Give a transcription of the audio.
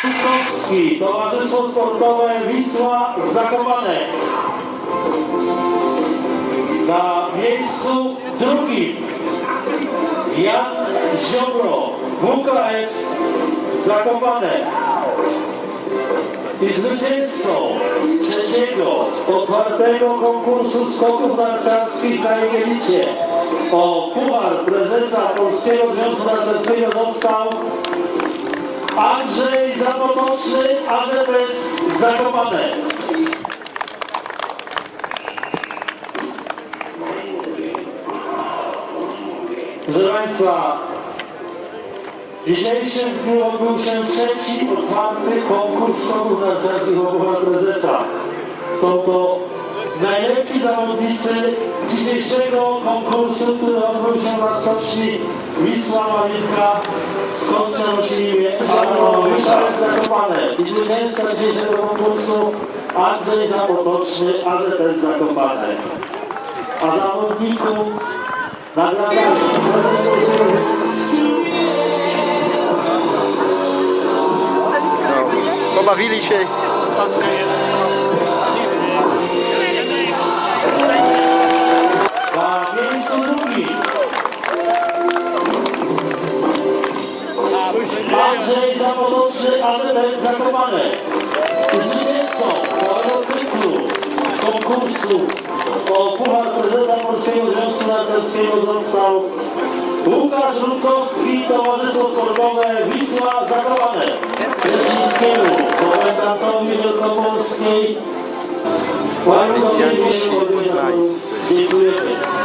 Kowski, Towarzystwo Sportowe Wisła Zakopane. Na miejscu drugim Jan Ziobro, WKS Zakopane. I zwycięzcą trzeciego otwartego konkursu skoków narciarskich na Jegelicie o puchar prezesa Polskiego Związku Narciarskiego został Andrzej Zapotoczny, AZS Zakopane. Proszę Państwa, w dzisiejszym dniu odbył się trzeci otwarty konkurs skoków narciarskich Obucha Prezesa. Są to najlepsi zawodnicy dzisiejszego konkursu, który odbył się na stoczni Wisła Malinka Jarosimię Wisła Zakopane. Zwycięzca dzisiejszego konkursu Andrzej Zapotoczny, AZS Zakopane. A zawodników Polskiego No, pobawili się. Andrzej Zawodoczny, AZS Zakopane. Zwycięzcą całego cyklu konkursu o Puchar Prezesa Polskiego Związku Narciarskiego został Łukasz Rutkowski, Towarzystwo Sportowe Wisła Zakopane. Rzecznickiemu, komendantowi Wielkopolskiej, Łańcuchowi Dziękujemy.